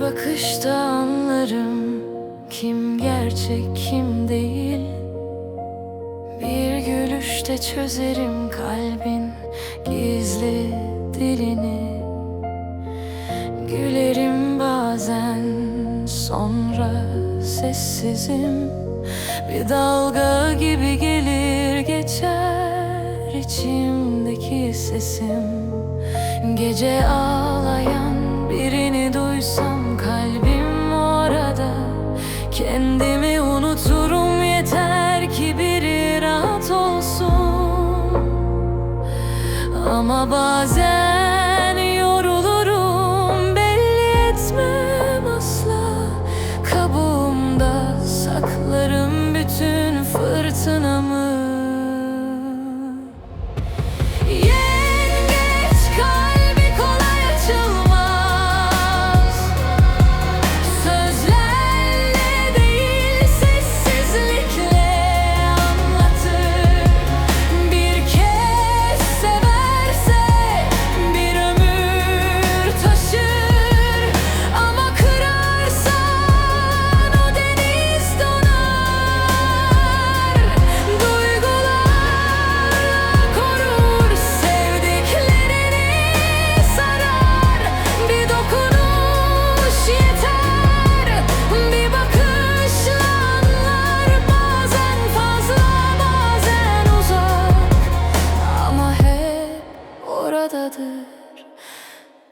bakışta anlarım kim gerçek kim değil. Bir gülüşte çözerim kalbin gizli dilini. Gülerim bazen sonra sessizim. Bir dalga gibi duysam kalbim orada Kendimi unuturum yeter ki biri rahat olsun. Ama bazen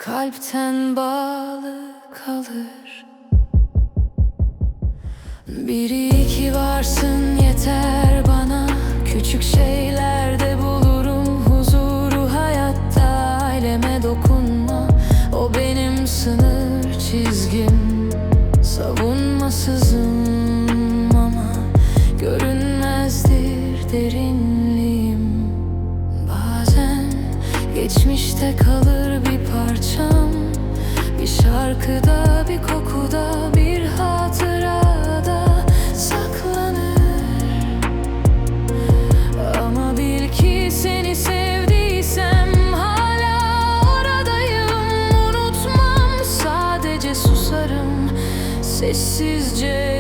Kalpten bağlı kalır. Bir iki varsın yeter bana. Küçük şeylerde bulurum huzuru hayatta. Aileme dokunma o benim sınır çizgim. Savunmasızım geçmişte kalır bir parçam. Bir şarkıda, bir kokuda, bir hatırada saklanır. Ama bil ki seni sevdiysem hala oradayım. Unutmam sadece susarım, sessizce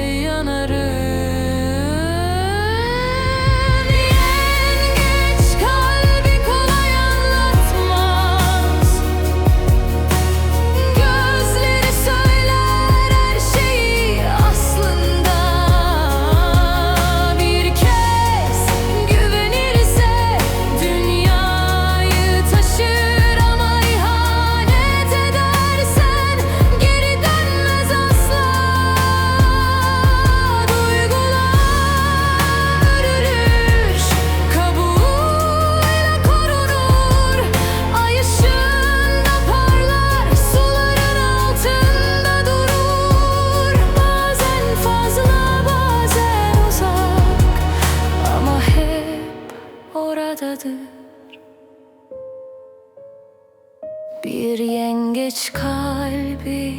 Bir yengeç kalbi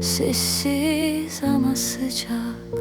sessiz ama sıcak